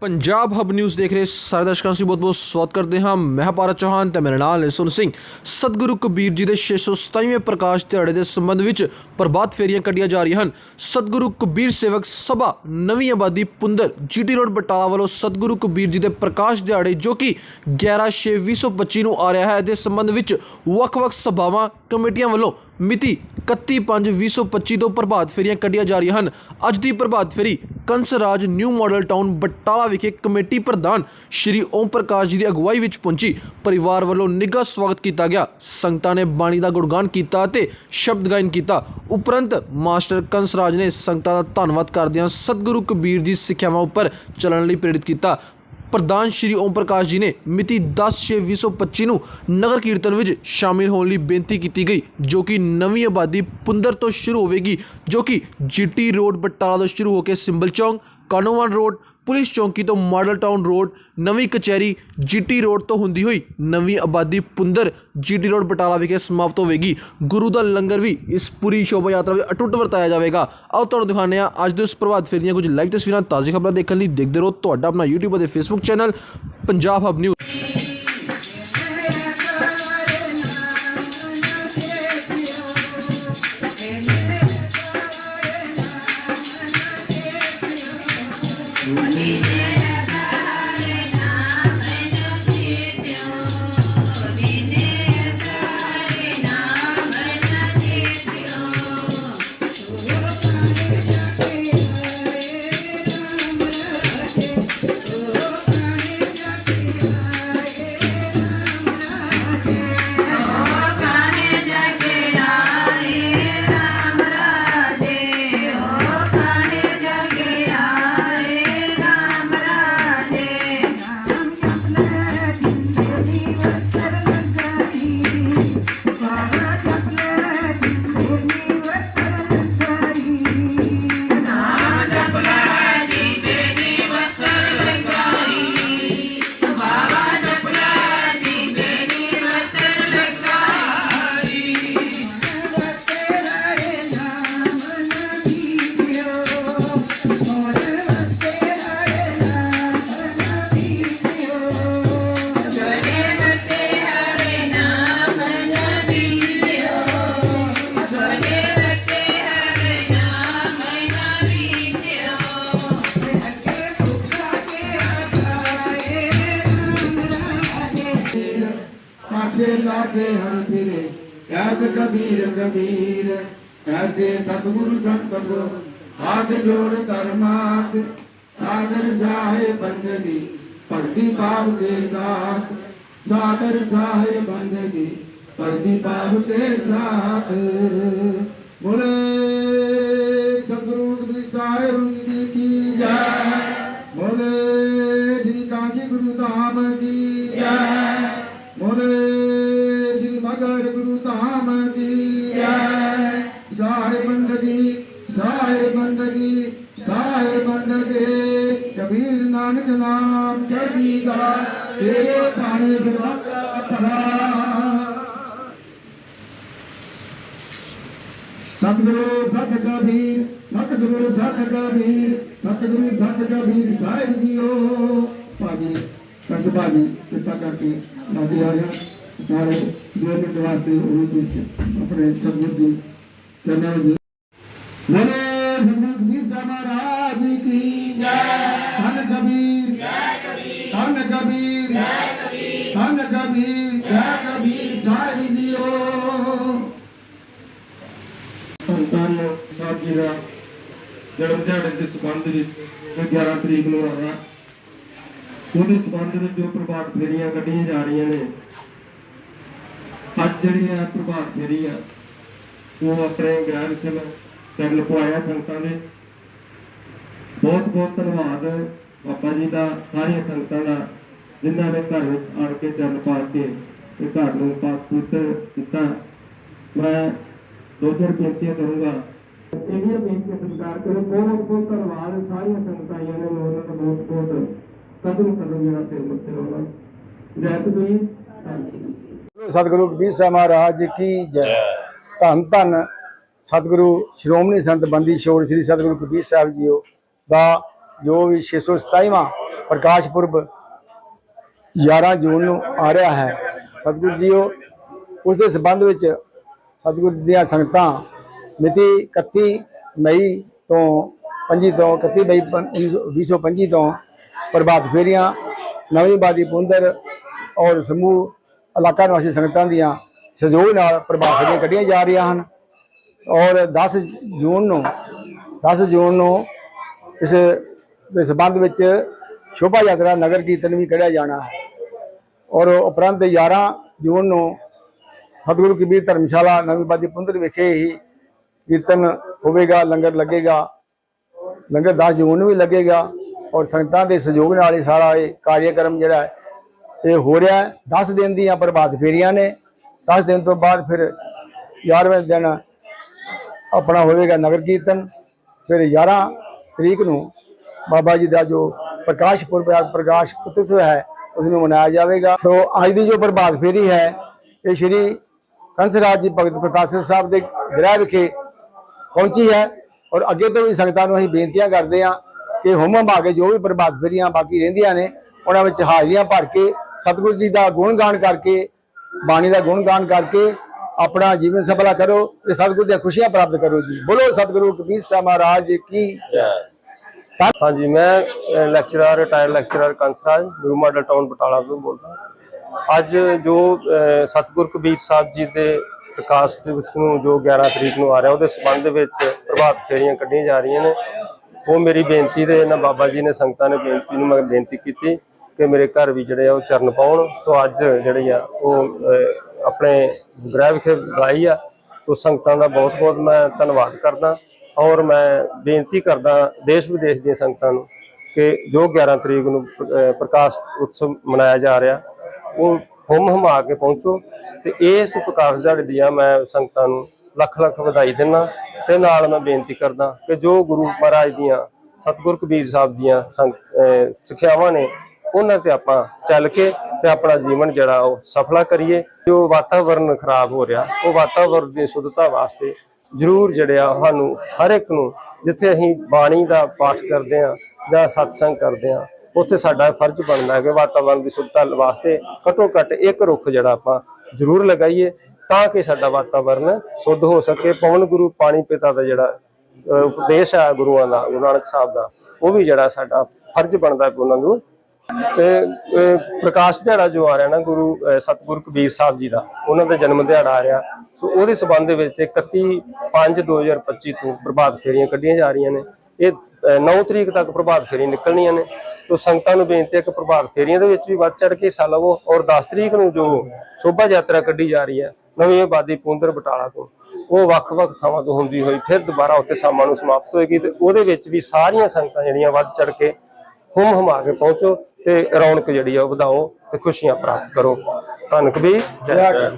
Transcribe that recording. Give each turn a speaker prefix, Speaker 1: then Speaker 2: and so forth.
Speaker 1: Punjab hub news ਦੇਖ ਰਹੇ ਸਾਰੇ ਦਰਸ਼ਕਾਂ ਨੂੰ ਬਹੁਤ ਬਹੁਤ ਸਵਾਗਤ ਕਰਦੇ ਹਾਂ। ਮੈਂ ਭਾਰਤ ਚੌਹਾਨ ਤੇ ਮੇਰੇ ਨਾਲ ਹੈ ਸੁਨ ਸਿੰਘ। ਸਤਿਗੁਰੂ ਕਬੀਰ ਜੀ ਦੇ 627ਵੇਂ ਪ੍ਰਕਾਸ਼ ਦਿਹਾੜੇ ਦੇ ਸੰਬੰਧ ਵਿੱਚ ਪ੍ਰਭਾਤ ਫੇਰੀਆਂ ਕੱਢੀਆਂ ਜਾ ਰਹੀਆਂ ਹਨ। ਸਤਿਗੁਰੂ ਕਬੀਰ ਸੇਵਕ ਸਭਾ ਨਵੀਂ ਆਬਾਦੀ ਪੁੰਦਰ ਜੀਟੀ ਰੋਡ ਬਟਾਲਾ ਵੱਲੋਂ ਸਤਿਗੁਰੂ ਕਬੀਰ ਜੀ ਦੇ ਪ੍ਰਕਾਸ਼ ਦਿਹਾੜੇ ਜੋ ਕਿ 11/6/2025 ਨੂੰ ਆ ਰਿਹਾ ਹੈ। ਦੇ ਸੰਬੰਧ ਵਿੱਚ ਵੱਖ-ਵੱਖ ਸਭਾਵਾਂ, ਕਮੇਟੀਆਂ ਵੱਲੋਂ ਮਿਤੀ 31/5/2025 ਤੋਂ ਪ੍ਰਭਾਤ ਫੇਰੀਆਂ ਕੱਢੀਆਂ ਜਾ ਰਹੀਆਂ ਹਨ। ਅੱਜ ਦੀ ਪ੍ਰਭਾਤ ਫੇਰੀ Kansraj new model town Batala ਵਿਖੇ ਕਮੇਟੀ ਪ੍ਰਧਾਨ ਸ਼੍ਰੀ ਓਮ ਪ੍ਰਕਾਸ਼ ਜੀ ਦੀ ਅਗਵਾਈ ਵਿੱਚ ਪਹੁੰਚੀ। ਪਰਿਵਾਰ ਵੱਲੋਂ ਨਿੱਘਾ ਸਵਾਗਤ ਕੀਤਾ ਗਿਆ। ਸੰਗਤਾਂ ਨੇ ਬਾਣੀ ਦਾ ਗੁਣਗਾਨ ਕੀਤਾ ਅਤੇ ਸ਼ਬਦ ਗਾਇਨ ਕੀਤਾ। ਉਪਰੰਤ ਮਾਸਟਰ ਕੰਸਰਾਜ ਨੇ ਸੰਗਤਾਂ ਦਾ ਧੰਨਵਾਦ ਕਰਦਿਆਂ ਸਤਿਗੁਰੂ ਕਬੀਰ ਜੀ ਸਿੱਖਿਆਵਾਂ ਉੱਪਰ ਚੱਲਣ ਲਈ ਪ੍ਰੇਰਿਤ ਕੀਤਾ। ਪ੍ਰਧਾਨ ਸ਼੍ਰੀ ਓਮ ਪ੍ਰਕਾਸ਼ ਜੀ ਨੇ ਮਿਤੀ 10/6/2025 ਨੂੰ ਨਗਰ ਕੀਰਤਨ ਵਿੱਚ ਸ਼ਾਮਿਲ ਹੋਣ ਲਈ ਬੇਨਤੀ ਕੀਤੀ ਗਈ, ਜੋ ਕਿ ਨਵੀਂ ਆਬਾਦੀ ਪੁੰਦਰ ਤੋਂ ਸ਼ੁਰੂ ਹੋਵੇਗੀ, ਜੋ ਕਿ ਜੀਟੀ ਰੋਡ ਬਟਾਲਾ ਤੋਂ ਸ਼ੁਰੂ ਹੋ ਕੇ ਸਿੰਬਲ ਚੌਂਕ, ਕਾਨੋਵਾਨ ਰੋਡ ਪੁਲਿਸ ਚੌਂਕੀ ਤੋਂ ਮਾਡਲ ਟਾਊਨ ਰੋਡ, ਨਵੀਂ ਕਚਹਿਰੀ ਜੀਟੀ ਰੋਡ ਤੋਂ ਹੁੰਦੀ ਹੋਈ ਨਵੀਂ ਆਬਾਦੀ ਪੁੰਦਰ ਜੀਟੀ ਰੋਡ ਬਟਾਲਾ ਵਿਖੇ ਸਮਾਪਤ ਹੋਵੇਗੀ। ਗੁਰੂ ਦਾ ਲੰਗਰ ਵੀ ਇਸ ਪੂਰੀ ਸ਼ੋਭਾ ਯਾਤਰਾ ਵਿੱਚ ਅਟੁੱਟ ਵਰਤਾਇਆ ਜਾਵੇਗਾ। ਆਓ ਤੁਹਾਨੂੰ ਦਿਖਾਉਂਦੇ ਹਾਂ ਅੱਜ ਦੇ ਇਸ ਪ੍ਰਭਾਤ ਫੇਰੀਆਂ ਕੁਝ ਲਾਈਵ ਤਸਵੀਰਾਂ ਤਾਜ਼ੀ ਖਬਰਾਂ ਦੇਖਣ ਲਈ ਦੇਖਦੇ ਰਹੋ ਤੁਹਾਡਾ ਆਪਣਾ YouTube ਅਤੇ Facebook
Speaker 2: channel Punjab hub news ਦੇ ਹਰ ਫਿਰੇ ਕਹਿਤ ਕਬੀਰ ਕਬੀਰ ਐਸੇ ਸਤਿਗੁਰ ਸੰਤਪ ਹਾਥ ਜੋੜ ਕਰਮਾਤ ਸਾਦਰ ਸਾਹਿਬ ਬੰਦਗੀ, ਭਗਤੀ ਭਾਵ ਦੇ ਸਾਥ, ਸਾਦਰ ਸਾਹਿਬ ਬੰਦਗੀ, ਭਗਤੀ ਭਾਵ ਦੇ ਸਾਥ। ਬੋਲੇ ਸਤਿਗੁਰੂ ਕਬੀਰ ਸਾਹਿਬ ਜੀ ਕੀ ਜੈ, ਬੋਲੇ ਜੀ ਕਾਜੀ ਗੁਰੂ ਧਾਮ साहे बंदगी कबीर नानक नाम चढ़ी गा तेरे पानी का भला ਸਤਿਗੁਰੂ ਸਤ ਕਬੀਰ ਸਤਿਗੁਰੂ ਸਤ ਕਬੀਰ ਸਤਿਗੁਰੂ ਸਤ ਕਬੀਰ ਸਾਹਿਬ ਜੀਓ ਭਾਜੀ ਕਸ ਭਾਜੀ ਕਿਰਪਾ ਕਰਕੇ ਲਾਗੇ ਆ ਗਿਆ ਸਾਰੇ ਦੋ ਮਿੰਟ ਵਾਸਤੇ ਉਹ ਕੁਝ ਆਪਣੇ ਸਤਿਗੁਰ ਜੀ ਚਰਨਾਂ ਵਿੱਚ ਬੋਲੇ ਸਤਿਗੁਰੂ ਕਬੀਰ ਸਾਹਿਬ ਮਹਾਰਾਜ ਸਾਹਿਬ ਜੀ ਦਾ ਜਨਮ ਦਿਹਾੜੇ ਦੇ ਸੰਬੰਧ ਵਿੱਚ ਜੋ 11 ਤਰੀਕ ਨੂੰ ਆਇਆ, ਉਹਦੇ ਸੰਬੰਧ ਵਿੱਚ ਜੋ ਪ੍ਰਭਾਤ ਫੇਰੀਆਂ ਕੱਢੀਆਂ ਜਾ ਰਹੀਆਂ ਨੇ, ਅੱਜ ਜਿਹੜੀ ਆ ਪ੍ਰਭਾਤ ਫੇਰੀ ਆ, ਉਹ ਆਪਣੇ ਗ੍ਰਹਿ ਵਿੱਚ ਮੈਂ ਚੱਲ ਪਵਾਇਆ ਸੰਗਤਾਂ ਦੇ। ਬਹੁਤ ਬਹੁਤ ਧੰਨਵਾਦ ਬਾਬਾ ਜੀ ਦਾ, ਸਾਰੀਆਂ ਸੰਗਤਾਂ ਦਾ, ਜਿਨ੍ਹਾਂ ਨੇ ਘਰ ਵਿੱਚ ਆਣ ਕੇ ਚੱਲ ਪਾ ਕੇ ਇਹ ਘਰ ਨੂੰ ਪਾਕ ਪੁੱਤਰ ਕੀਤਾ ਮੈਂ ਦੋ ਚਾਰ ਬੇਨਤੀਆਂ ਕਰੂੰਗਾ ਇਹਦੀਆਂ ਬੇਨਤੀਆਂ ਸਵੀਕਾਰ ਕਰੋ। ਬਹੁਤ ਬਹੁਤ ਧੰਨਵਾਦ। ਸਾਰੀਆਂ ਸੰਗਤਾਂ ਆਈਆਂ ਨੇ ਉਹਨਾਂ ਦਾ ਬਹੁਤ ਬਹੁਤ ਕਦਮ ਕਦਮ ਜਿਹੜਾ ਸਿਰ ਮੁੱਤੇ ਹੋਣਾ ਜੈ ਕਬੀਰ
Speaker 3: ਸਤਿਗੁਰੂ ਕਬੀਰ ਸਾਹਿਬ ਮਹਾਰਾਜ ਜੀ ਕੀ ਜੈ। ਧੰਨ ਧੰਨ ਸਤਿਗੁਰੂ ਸ਼੍ਰੋਮਣੀ ਸੰਤ ਬੰਦੀ ਛੋੜ ਸ੍ਰੀ ਸਤਿਗੁਰੂ ਕਬੀਰ ਸਾਹਿਬ ਜੀਓ ਦਾ ਜੋ ਵੀ 627ਵਾਂ ਪ੍ਰਕਾਸ਼ ਪੁਰਬ 11 ਜੂਨ ਨੂੰ ਆ ਰਿਹਾ ਹੈ। ਸਤਿਗੁਰੂ ਜੀਓ, ਉਸ ਦੇ ਸੰਬੰਧ ਵਿੱਚ ਸਤਿਗੁਰੂ ਦੀਆਂ ਸੰਗਤਾਂ ਮਿਤੀ 31 ਮਈ ਤੋਂ 25 ਤੋਂ 31 ਮਈ 2025 ਤੋਂ ਪ੍ਰਭਾਤ ਫੇਰੀਆਂ, ਨਵੀਂ ਬਾਦੀ ਪੁੰਦਰ ਔਰ ਸਮੂਹ ਇਲਾਕਾ ਨਿਵਾਸੀ ਸੰਗਤਾਂ ਦੀਆਂ ਸਹਿਯੋਗ ਨਾਲ ਪ੍ਰਭਾਤ ਫੇਰੀਆਂ ਕੱਢੀਆਂ ਜਾ ਰਹੀਆਂ ਹਨ ਔਰ 10 ਜੂਨ ਨੂੰ 10 ਜੂਨ ਨੂੰ ਇਸ ਦੇ ਸੰਬੰਧ ਵਿੱਚ ਸ਼ੋਭਾ ਯਾਤਰਾ ਨਗਰ ਕੀਰਤਨ ਵੀ ਕੱਢਿਆ ਜਾਣਾ ਹੈ ਔਰ ਉਪਰੰਤ 11 ਜੂਨ ਨੂੰ ਸਤਿਗੁਰੂ ਕਬੀਰ ਧਰਮਸ਼ਾਲਾ ਨਵੀਂ ਬਾਦੀ ਪੁੰਦਰ ਵਿਖੇ ਹੀ ਕੀਰਤਨ ਹੋਵੇਗਾ, ਲੰਗਰ ਲੱਗੇਗਾ, ਲੰਗਰ 10 ਜੂਨ ਨੂੰ ਵੀ ਲੱਗੇਗਾ ਔਰ ਸੰਗਤਾਂ ਦੇ ਸਹਿਯੋਗ ਨਾਲ ਹੀ ਸਾਰਾ ਇਹ ਕਾਰਜਕ੍ਰਮ ਜਿਹੜਾ ਹੈ, ਇਹ ਹੋ ਰਿਹਾ ਹੈ। 10 ਦਿਨ ਦੀਆਂ ਪ੍ਰਭਾਤ ਫੇਰੀਆਂ ਨੇ। 10 ਦਿਨ ਤੋਂ ਬਾਅਦ ਫਿਰ 11ਵੇਂ ਦਿਨ ਆਪਣਾ ਹੋਵੇਗਾ ਨਗਰ ਕੀਰਤਨ। ਫਿਰ 11 ਤਰੀਕ ਨੂੰ ਬਾਬਾ ਜੀ ਦਾ ਜੋ ਪ੍ਰਕਾਸ਼ ਪੁਰਬ ਪ੍ਰਕਾਸ਼ ਉਤਸਵ ਹੈ ਉਸ ਨੂੰ ਮਨਾਇਆ ਜਾਵੇਗਾ। ਤੋਂ ਅੱਜ ਦੀ ਜੋ ਪ੍ਰਭਾਤ ਫੇਰੀ ਹੈ, ਇਹ ਸ਼੍ਰੀ ਕੰਸਰਾਜ ਜੀ ਭਗਤ ਪ੍ਰਕਾਸ਼ ਸਾਹਿਬ ਦੇ ਗ੍ਰਹਿ ਵਿਖੇ ਪਹੁੰਚੀ ਹੈ ਔਰ ਅੱਗੇ ਤੋਂ ਵੀ ਸੰਗਤਾਂ ਨੂੰ ਅਸੀਂ ਬੇਨਤੀਆਂ ਕਰਦੇ ਹਾਂ ਕਿ ਹੁਮ ਹਮਾ ਕੇ ਜੋ ਵੀ ਪ੍ਰਭਾਤ ਫੇਰੀਆਂ ਬਾਕੀ ਰਹਿੰਦੀਆਂ ਨੇ ਉਹਨਾਂ ਵਿੱਚ ਹਾਜ਼ਰੀਆਂ ਭਰ ਕੇ ਸਤਿਗੁਰੂ ਜੀ ਦਾ ਗੁਣਗਾਨ ਕਰਕੇ ਬਾਣੀ ਦਾ ਗੁਣਗਾਨ ਕਰਕੇ ਆਪਣਾ ਜੀਵਨ ਸਫਲਾ ਕਰੋ ਤੇ ਸਤਿਗੁਰੂ ਦੀਆਂ ਖੁਸ਼ੀਆਂ ਪ੍ਰਾਪਤ ਕਰੋ ਜੀ। ਬੋਲੋ ਸਤਿਗੁਰੂ ਕਬੀਰ ਸਾਹਿਬ ਮਹਾਰਾਜ ਕੀ ਜੈ।
Speaker 4: ਹਾਂਜੀ ਮੈਂ lecturer retire lecturer Kansraj Guru model town Batala ਤੋਂ ਬੋਲਦਾ। ਅੱਜ ਜੋ ਅਹ, ਸਤਿਗੁਰ ਕਬੀਰ ਸਾਹਿਬ ਜੀ ਦੇ ਪ੍ਰਕਾਸ਼ ਦਿਵਸ ਨੂੰ ਜੋ 11 ਤਰੀਕ ਨੂੰ ਆ ਰਿਹਾ ਉਹਦੇ ਸੰਬੰਧ ਦੇ ਵਿੱਚ ਪ੍ਰਭਾਤ ਫੇਰੀਆਂ ਕੱਢੀਆਂ ਜਾ ਰਹੀਆਂ ਨੇ। ਉਹ ਮੇਰੀ ਬੇਨਤੀ ਦੇ ਇਹਨਾਂ ਬਾਬਾ ਜੀ ਨੇ ਸੰਗਤਾਂ ਨੇ ਬੇਨਤੀ ਨੂੰ ਮੈਂ ਬੇਨਤੀ ਕੀਤੀ ਕਿ ਮੇਰੇ ਘਰ ਵੀ ਜਿਹੜੇ ਆ ਉਹ ਚਰਨ ਪਾਉਣ। ਸੋ ਅੱਜ ਜਿਹੜੀ ਆ ਉਹ ਆਪਣੇ ਗ੍ਰਹਿ ਵਿਖੇ ਬੁਲਾਈ ਆ। ਉਹ ਸੰਗਤਾਂ ਦਾ ਬਹੁਤ ਬਹੁਤ ਮੈਂ ਧੰਨਵਾਦ ਕਰਦਾ ਔਰ ਮੈਂ ਬੇਨਤੀ ਕਰਦਾ ਦੇਸ਼ ਵਿਦੇਸ਼ ਦੀਆਂ ਸੰਗਤਾਂ ਨੂੰ ਕਿ ਜੋ 11 ਤਰੀਕ ਨੂੰ ਅਹ, ਪ੍ਰਕਾਸ਼ ਉਤਸਵ ਮਨਾਇਆ ਜਾ ਰਿਹਾ ਉਹ ਹੁਮ ਹਮਾ ਕੇ ਪਹੁੰਚੋ ਤੇ ਇਸ ਪ੍ਰਕਾਸ਼ ਦਿਹਾੜੇ ਦੀਆਂ ਮੈਂ ਸੰਗਤਾਂ ਨੂੰ ਲੱਖ ਲੱਖ ਵਧਾਈ ਦਿੰਦਾ ਤੇ ਨਾਲ ਮੈਂ ਬੇਨਤੀ ਕਰਦਾ ਕਿ ਜੋ ਗੁਰੂ ਮਹਾਰਾਜ ਦੀਆਂ ਸਤਿਗੁਰ ਕਬੀਰ ਸਾਹਿਬ ਦੀਆਂ ਸੰਗ- ਸਿੱਖਿਆਵਾਂ ਨੇ, ਉਹਨਾਂ ਤੇ ਆਪਾਂ ਚੱਲ ਕੇ ਤੇ ਆਪਣਾ ਜੀਵਨ ਜਿਹੜਾ ਉਹ ਸਫਲਾ ਕਰੀਏ। ਜੋ ਵਾਤਾਵਰਨ ਖਰਾਬ ਹੋ ਰਿਹਾ, ਉਹ ਵਾਤਾਵਰਨ ਦੀ ਸ਼ੁੱਧਤਾ ਵਾਸਤੇ ਜ਼ਰੂਰ ਜਿਹੜੇ ਆ ਸਾਨੂੰ ਹਰ ਇੱਕ ਨੂੰ, ਜਿੱਥੇ ਅਸੀਂ ਬਾਣੀ ਦਾ ਪਾਠ ਕਰਦੇ ਆ ਜਾਂ ਸਤਸੰਗ ਕਰਦੇ ਆ ਉੱਥੇ ਸਾਡਾ ਫਰਜ਼ ਬਣਦਾ ਹੈ ਕਿ ਵਾਤਾਵਰਨ ਦੀ ਸ਼ੁੱਧਤਾ ਵਾਸਤੇ ਘੱਟੋ ਘੱਟ ਇੱਕ ਰੁੱਖ ਜਿਹੜਾ ਆਪਾਂ ਜ਼ਰੂਰ ਲਗਾਈਏ ਤਾਂ ਕਿ ਸਾਡਾ ਵਾਤਾਵਰਨ ਸ਼ੁੱਧ ਹੋ ਸਕੇ। ਪਵਨ ਗੁਰੂ ਪਾਣੀ ਪਿਤਾ ਦਾ ਜਿਹੜਾ ਉਪਦੇਸ਼ ਆ ਗੁਰੂਆਂ ਦਾ ਗੁਰੂ ਨਾਨਕ ਸਾਹਿਬ ਦਾ ਉਹ ਵੀ ਜਿਹੜਾ ਸਾਡਾ ਫਰਜ਼ ਬਣਦਾ ਉਹਨਾਂ ਨੂੰ ਤੇ ਪ੍ਰਕਾਸ਼ ਦਿਹਾੜਾ ਜੋ ਆ ਰਿਹਾ ਨਾ ਗੁਰੂ ਅਹ, ਸਤਿਗੁਰੂ ਕਬੀਰ ਸਾਹਿਬ ਜੀ ਦਾ ਉਹਨਾਂ ਦਾ ਜਨਮ ਦਿਹਾੜਾ ਆ ਰਿਹਾ। ਸੋ ਉਹਦੇ ਸਬੰਧ ਦੇ ਵਿੱਚ 31 5 2025 ਤੋਂ ਪ੍ਰਭਾਤ ਫੇਰੀਆਂ ਕੱਢੀਆਂ ਜਾ ਰਹੀਆਂ ਨੇ। ਇਹ 9 ਤਰੀਕ ਤੱਕ ਪ੍ਰਭਾਤ ਫੇਰੀਆਂ ਨਿਕਲਣੀਆਂ ਨੇ। ਤੋ ਸੰਗਤਾਂ ਨੂੰ ਬੇਨਤੀ ਹੈ ਕਿ ਪ੍ਰਭਾਤ ਫੇਰੀਆਂ ਦੇ ਵਿੱਚ ਵੀ ਵੱਧ ਚੜ ਕੇ ਹਿੱਸਾ ਲਵੋ ਔਰ 10 ਤਰੀਕ ਨੂੰ ਜੋ ਸ਼ੋਭਾ ਯਾਤਰਾ ਕੱਢੀ ਜਾ ਰਹੀ ਹੈ ਨਵੀਂ ਆਬਾਦੀ ਪੁੰਦਰ ਬਟਾਲਾ ਤੋਂ ਉਹ ਵੱਖ-ਵੱਖ ਥਾਵਾਂ ਤੋਂ ਹੁੰਦੀ ਹੋਈ ਫਿਰ ਦੁਬਾਰਾ ਉੱਥੇ ਸ਼ਾਮਾਂ ਨੂੰ ਸਮਾਪਤ ਹੋਏਗੀ ਤੇ ਉਹਦੇ ਵਿੱਚ ਵੀ ਸਾਰੀਆਂ ਸੰਗਤਾਂ ਜਿਹੜੀਆਂ ਵੱਧ ਚੜ ਕੇ ਹੁਮ ਹੁਮਾ ਕੇ ਪਹੁੰਚੋ ਤੇ ਰੌਣਕ ਜਿਹੜੀ ਆ ਉਹ ਵਧਾਓ ਤੇ ਖੁਸ਼ੀਆਂ ਪ੍ਰਾਪਤ ਕਰੋ। ਧੰਨ ਕਬੀਰ ਜੈ। ਜੈ।